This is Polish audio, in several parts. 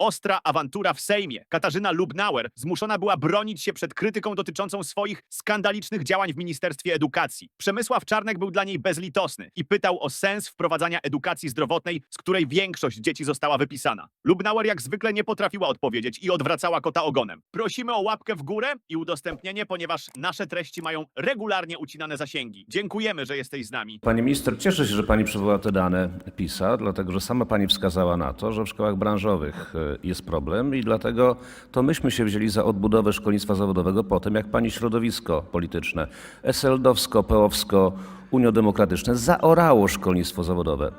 Ostra awantura w Sejmie. Katarzyna Lubnauer zmuszona była bronić się przed krytyką dotyczącą swoich skandalicznych działań w Ministerstwie Edukacji. Przemysław Czarnek był dla niej bezlitosny i pytał o sens wprowadzania edukacji zdrowotnej, z której większość dzieci została wypisana. Lubnauer jak zwykle nie potrafiła odpowiedzieć i odwracała kota ogonem. Prosimy o łapkę w górę i udostępnienie, ponieważ nasze treści mają regularnie ucinane zasięgi. Dziękujemy, że jesteś z nami. Pani minister, cieszę się, że pani przywołała te dane PISA, dlatego że sama pani wskazała na to, że w szkołach branżowych e, jest problem i dlatego to myśmy się wzięli za odbudowę szkolnictwa zawodowego po tym, jak pani środowisko polityczne, SLD-owsko, PO-wsko, uniodemokratyczne zaorało szkolnictwo zawodowe.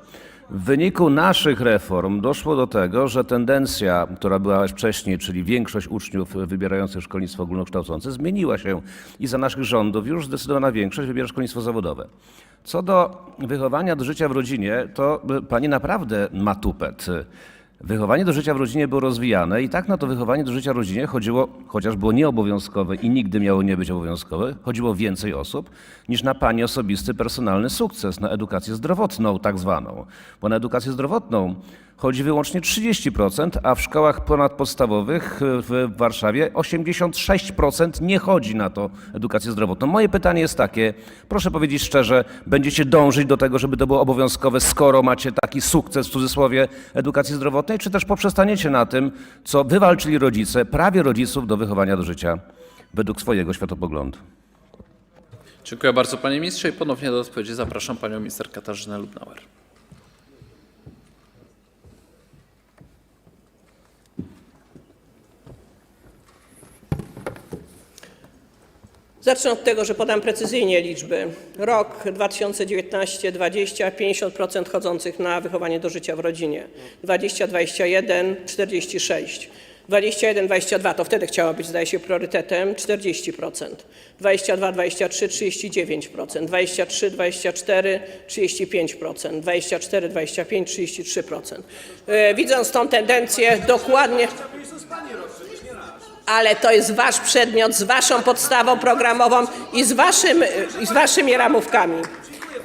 W wyniku naszych reform doszło do tego, że tendencja, która była wcześniej, czyli większość uczniów wybierających szkolnictwo ogólnokształcące, zmieniła się i za naszych rządów już zdecydowana większość wybiera szkolnictwo zawodowe. Co do wychowania do życia w rodzinie, to y, pani naprawdę ma tupet. Wychowanie do życia w rodzinie było rozwijane i tak na to wychowanie do życia w rodzinie chodziło, chociaż było nieobowiązkowe i nigdy miało nie być obowiązkowe, chodziło więcej osób niż na pani osobisty, personalny sukces, na edukację zdrowotną tak zwaną. Bo na edukację zdrowotną chodzi wyłącznie 30%, a w szkołach ponadpodstawowych y, w Warszawie 86% nie chodzi na to edukację zdrowotną. Moje pytanie jest takie, proszę powiedzieć szczerze, będziecie dążyć do tego, żeby to było obowiązkowe, skoro macie taki sukces w cudzysłowie edukacji zdrowotnej, czy też poprzestaniecie na tym, co wywalczyli rodzice, prawie rodziców do wychowania do życia według swojego światopoglądu? Dziękuję bardzo panie ministrze i ponownie do odpowiedzi zapraszam panią minister Katarzynę Lubnauer. Zacznę od tego, że podam precyzyjnie liczby. Rok 2019-20, 50% chodzących na wychowanie do życia w rodzinie. 2021, 46. 21-22 to wtedy chciało być, zdaje się, priorytetem 40%. 22-23 39%. 23-24 35%. 24-25 33%. E, Widząc tą tendencję dokładnie ale to jest wasz przedmiot z waszą podstawą programową i z, waszym, i z waszymi ramówkami.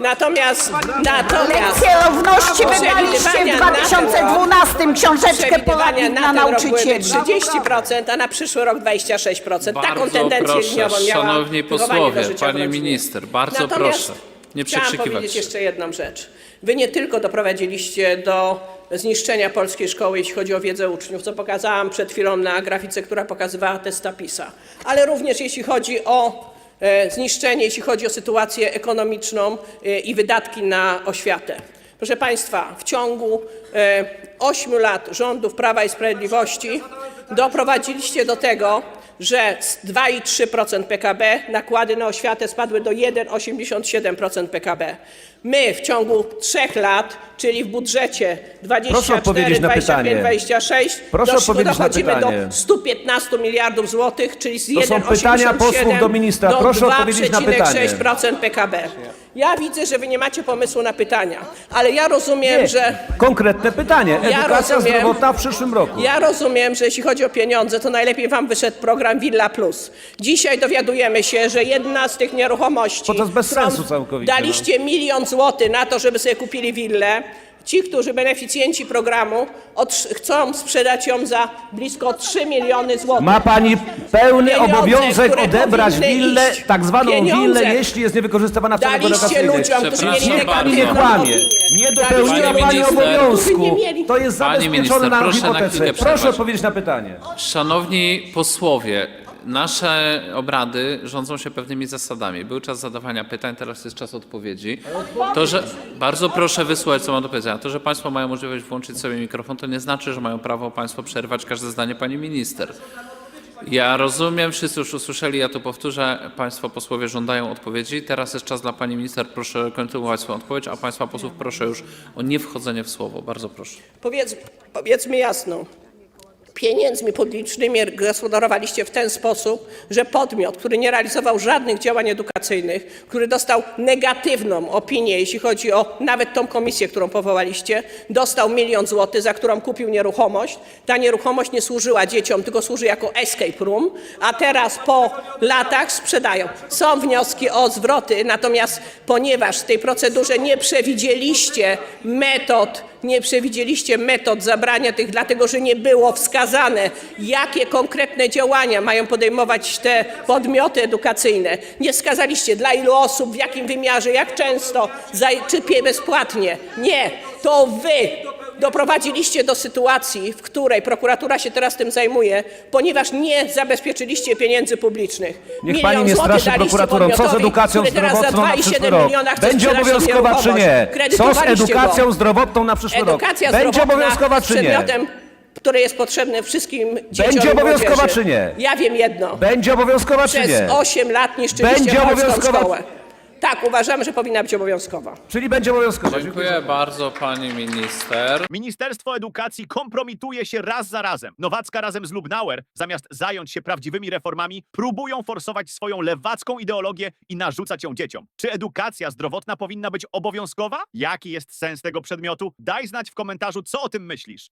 Natomiast, natomiast Lekcje równości wydaliście w przewidywania na ten 2012 książeczkę poradnik na nauczycieli. 30%, a na przyszły rok 26%. Taką Bardzo tendencję proszę, liniową miała szanowni posłowie, do życia w pani rodzinie. minister, bardzo Natomiast proszę, nie Chciałam przekrzykiwać powiedzieć się. jeszcze jedną rzecz. Wy nie tylko doprowadziliście do zniszczenia polskiej szkoły, jeśli chodzi o wiedzę uczniów, co pokazałam przed chwilą na grafice, która pokazywała testa PISA, ale również jeśli chodzi o e, zniszczenie, jeśli chodzi o sytuację ekonomiczną e, i wydatki na oświatę. Proszę Państwa, w ciągu e, ośmiu lat rządów Prawa i Sprawiedliwości doprowadziliście do tego, że z 2,3% PKB nakłady na oświatę spadły do 1,87% PKB. My w ciągu trzech lat, czyli w budżecie 24, odpowiedzieć na 25, pytanie. 26, Proszę odpowiedzieć na dochodzimy pytanie. do 115 miliardów złotych, czyli z są 1,87 pytania posłów do ministra. do Proszę odpowiedzieć na pytanie. 2,6% PKB. Ja widzę, że wy nie macie pomysłu na pytania, ale ja rozumiem, że konkretne pytanie. Ja Edukacja rozumiem. zdrowotna w przyszłym roku. ja rozumiem, że jeśli chodzi o pieniądze, to najlepiej wam wyszedł program Villa Plus. Dzisiaj dowiadujemy się, że jedna z tych nieruchomości, to jest bez którą sensu całkowicie, no. daliście milion złotych na to, żeby sobie kupili willę, ci, którzy beneficjenci programu, chcą sprzedać ją za blisko 3 miliony złotych. Ma pani pełny Pieniądze, obowiązek które odebrać powinny willę, iść. tak zwaną Pieniądze. willę, jeśli jest niewykorzystywana w celach Daliście ludziom, którzy mieli Przepraszam Pani nie kłamie. Nie dopełniła Pani pani minister. obowiązku. Mieli- To jest Pani zabezpieczone minister, na proszę na hipotece. chwilkę Proszę przerwać. odpowiedzieć na pytanie. Szanowni posłowie, nasze obrady rządzą się pewnymi zasadami. Był czas zadawania pytań, teraz jest czas odpowiedzi. To, że bardzo proszę wysłuchać, co mam do powiedzenia. To, że Państwo mają możliwość włączyć sobie mikrofon, to nie znaczy, że mają prawo Państwo przerwać każde zdanie Pani Minister. Ja rozumiem, wszyscy już usłyszeli, ja to powtórzę. Państwo posłowie żądają odpowiedzi. Teraz jest czas dla Pani Minister. Proszę kontynuować swoją odpowiedź, a Państwa posłów proszę już o niewchodzenie w słowo. Bardzo proszę. Powiedz, powiedzmy jasno. Pieniędzmi publicznymi gospodarowaliście w ten sposób, że podmiot, który nie realizował żadnych działań edukacyjnych, który dostał negatywną opinię, jeśli chodzi o nawet tą komisję, którą powołaliście, dostał milion złotych, za którą kupił nieruchomość. Ta nieruchomość nie służyła dzieciom, tylko służy jako escape room, a teraz po latach sprzedają. Są wnioski o zwroty, natomiast ponieważ w tej procedurze nie przewidzieliście metod nie przewidzieliście metod zabrania tych, dlatego że nie było wskazane, jakie konkretne działania mają podejmować te podmioty edukacyjne. Nie wskazaliście dla ilu osób, w jakim wymiarze, jak często, za, czy bezpłatnie. Nie, to wy doprowadziliście do sytuacji, w której prokuratura się teraz tym zajmuje, ponieważ nie zabezpieczyliście pieniędzy publicznych. Niech Milion pani nie straszy prokuraturą. Co z edukacją zdrowotną na 2,7 przyszły rok? Będzie obowiązkowa czy nie? Co z edukacją go. zdrowotną na przyszły rok? Będzie obowiązkowa czy nie? który jest potrzebny wszystkim dzieciom Będzie obowiązkowa czy nie? Ja wiem jedno. Będzie obowiązkowa czy Przez nie? 8 lat niszczyliście Będzie obowiązkowa- szkołę. Tak, uważamy, że powinna być obowiązkowa. Czyli będzie obowiązkowa. Dziękuję bardzo pani minister. Ministerstwo Edukacji kompromituje się raz za razem. Nowacka razem z Lubnauer, zamiast zająć się prawdziwymi reformami, próbują forsować swoją lewacką ideologię i narzucać ją dzieciom. Czy edukacja zdrowotna powinna być obowiązkowa? Jaki jest sens tego przedmiotu? Daj znać w komentarzu, co o tym myślisz.